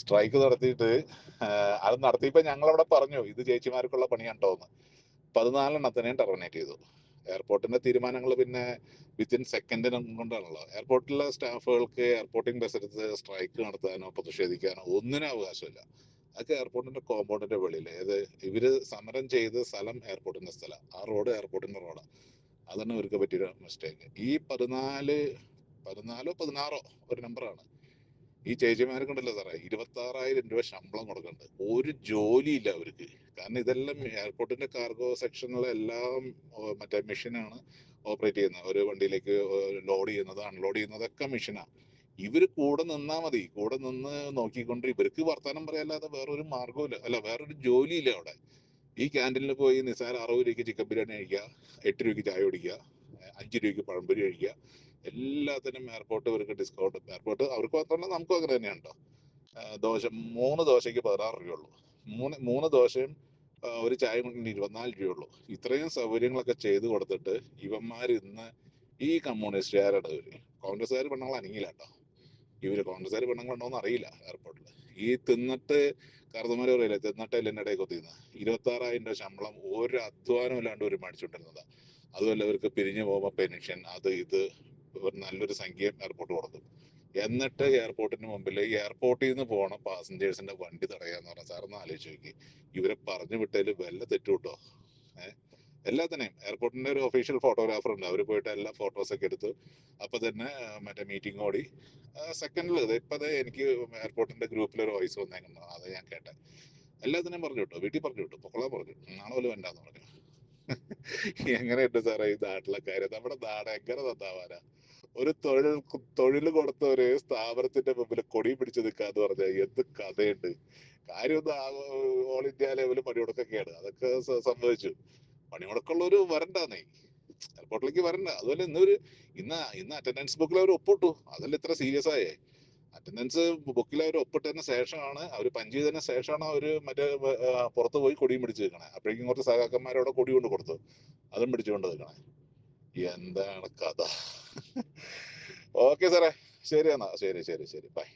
Strike നടത്തിയിട്ട് അത് നടത്തിയപ്പോൾ ഞങ്ങളവിടെ പറഞ്ഞു ഇത് ചേച്ചിമാർക്കുള്ള പണിയാണ്ടോ എന്ന് പതിനാലെണ്ണത്തിനെയും ടെർമിനേറ്റ് ചെയ്തു. എയർപോർട്ടിന്റെ തീരുമാനങ്ങൾ പിന്നെ വിത്തിൻ സെക്കൻഡിന് കൊണ്ടാണല്ലോ എയർപോർട്ടിലെ സ്റ്റാഫുകൾക്ക് എയർപോർട്ടിംഗ് ബസ്സെടുത്ത് സ്ട്രൈക്ക് നടത്താനോ പ്രതിഷേധിക്കാനോ ഒന്നിനും അവകാശമില്ല. അതൊക്കെ എയർപോർട്ടിന്റെ കോമ്പൗണ്ടിന്റെ വെളിയിൽ ഏത് ഇവർ സമരം ചെയ്ത സ്ഥലം എയർപോർട്ടിന്റെ സ്ഥലം. ആ റോഡ് എയർപോർട്ടിന്റെ റോഡാണ് അതാണ് ഇവർക്ക് പറ്റിയ മിസ്റ്റേക്ക്. ഈ പതിനാല് പതിനാലോ പതിനാറോ ഒരു നമ്പറാണ്. ഈ ചേച്ചിമാർക്കുണ്ടല്ലോ സാറേ ഇരുപത്തി ആറായിരം രൂപ ശമ്പളം കൊടുക്കുന്നുണ്ട് ഒരു ജോലിയില്ല അവർക്ക്. കാരണം ഇതെല്ലാം എയർപോർട്ടിന്റെ കാർഗോ സെക്ഷനുകളെല്ലാം മറ്റേ മെഷീനാണ് ഓപ്പറേറ്റ് ചെയ്യുന്നത്. ഒരു വണ്ടിയിലേക്ക് ലോഡ് ചെയ്യുന്നത് അൺലോഡ് ചെയ്യുന്നതൊക്കെ മെഷീനാണ് ഇവർ കൂടെ നിന്നാ മതി. കൂടെ നിന്ന് നോക്കിക്കൊണ്ട് ഇവർക്ക് വർത്തമാനം പറയാല്ലാതെ വേറൊരു മാർഗവും അല്ല വേറൊരു ജോലിയില്ല അവിടെ. ഈ ക്യാന്റീനിൽ പോയി നിസ്സാര അറുപത് രൂപയ്ക്ക് ചിക്കൻ ബിരിയാണി കഴിക്കുക എട്ട് രൂപയ്ക്ക് ചായ കുടിക്കുക അഞ്ച് രൂപയ്ക്ക് പഴംപൊരി കഴിക്കുക എല്ലാത്തിനും എയർപോർട്ട് ഇവർക്ക് ഡിസ്കൗണ്ട് എയർപോർട്ട് അവർക്ക് മാത്രമല്ല നമുക്കും അങ്ങനെ തന്നെയാണ് കേട്ടോ ഏഹ് ദോശ മൂന്ന് ദോശയ്ക്ക് പതിനാറ് രൂപയുള്ളൂ. മൂന്ന് മൂന്ന് ദോശയും ഒരു ചായ കൊണ്ടിന് ഇരുപത്തിനാല് രൂപയുള്ളൂ. ഇത്രയും സൗകര്യങ്ങളൊക്കെ ചെയ്തു കൊടുത്തിട്ട് ഇവന്മാർ ഇന്ന് ഈ കമ്മ്യൂണിസ്റ്റുകാരുടെ ഇവർ കോൺഗ്രസ്സുകാർ പെണ്ണുങ്ങൾ അനങ്ങിയില്ല കേട്ടോ. ഇവർ കോൺഗ്രസ്സുകാർ പെണ്ണുങ്ങളുണ്ടോ എന്ന് അറിയില്ല എയർപോർട്ടിൽ ഈ തിന്നിട്ട് കറുതമാരെ അറിയില്ല തിന്നിട്ട് എല്ലിന്റെ ഇടയിൽ കൊത്തിന്ന്. ഇരുപത്തി ആറായിരം രൂപ ശമ്പളം ഒരു അധ്വാനം ഇല്ലാണ്ട് ഒരു മേടിച്ചുകൊണ്ടിരുന്നതാ അതുമല്ല ഇവർക്ക് പിരിഞ്ഞു പോകുമ്പോൾ പെൻഷൻ അത് ഇത് ഒരു നല്ലൊരു സംഖ്യ എയർപോർട്ട് കൊടുത്തു. എന്നിട്ട് എയർപോർട്ടിന് മുമ്പിൽ എയർപോർട്ടിൽ നിന്ന് പോണ പാസഞ്ചേഴ്സിന്റെ വണ്ടി തടയാന്ന് പറഞ്ഞ സാറൊന്ന് ആലോചിച്ച് നോക്കി. ഇവരെ പറഞ്ഞു വിട്ടതിൽ വല്ല തെറ്റു കിട്ടോ ഏഹ് എല്ലാത്തിനെയും. എയർപോർട്ടിന്റെ ഒരു ഒഫീഷ്യൽ ഫോട്ടോഗ്രാഫർ ഉണ്ട്. അവർ പോയിട്ട് എല്ലാ ഫോട്ടോസ് ഒക്കെ എടുത്തു. അപ്പൊ തന്നെ മറ്റേ മീറ്റിംഗ് ഓടി. സെക്കൻഡിൽ ഇപ്പൊ എനിക്ക് എയർപോർട്ടിന്റെ ഗ്രൂപ്പിൽ ഒരു വോയിസ് വന്നേക്കുന്നു. അത് ഞാൻ കേട്ടെ. എല്ലാത്തിനെയും പറഞ്ഞു വിട്ടു. വീട്ടിൽ പറഞ്ഞു വിട്ടു. പൊക്കളാ പറഞ്ഞു. നാളെ പോലും വേണ്ടാന്ന് പറഞ്ഞു. എങ്ങനെയുണ്ട് സാറേ ഈ നാട്ടിലെ കാര്യം? നമ്മുടെ നാട് എങ്ങനെ നന്നാവാനാ ഒരു തൊഴിൽ തൊഴിൽ കൊടുത്ത ഒരു സ്ഥാപനത്തിന്റെ മുമ്പിൽ കൊടി പിടിച്ചു നിൽക്കാന്ന് പറഞ്ഞാൽ എന്ത് കഥയുണ്ട്. കാര്യം ഓൾ ഇന്ത്യ ലെവലിൽ പണിമുടക്കൊക്കെയാണ്. അതൊക്കെ സംഭവിച്ചു സംഭവിച്ചു. പണിമുടക്കുള്ളവര് വരണ്ടാന്നേ. എയർപോർട്ടിലേക്ക് വരണ്ട. അതുപോലെ ഇന്നൊരു ഇന്ന് ഇന്ന് അറ്റൻഡൻസ് ബുക്കിൽ അവർ ഒപ്പിട്ടു. അതല്ല ഇത്ര സീരിയസ് ആയേ? അറ്റൻഡൻസ് ബുക്കിൽ അവർ ഒപ്പിട്ടതിന് ശേഷമാണ് അവർ പഞ്ച് ചെയ്തതിന് ശേഷമാണ് അവർ മറ്റേ പുറത്ത് പോയി കൊടിയും പിടിച്ച് വെക്കണേ അപ്പോഴേക്കും കുറച്ച് സഹാക്കന്മാരവിടെ കൊടി കൊണ്ട് കൊടുത്തു. അതും പിടിച്ചുകൊണ്ട് വെക്കണേ എന്താണ് കഥ? ഓക്കെ സാറേ ശരി എന്നാ. ശരി ശരി ശരി. ബൈ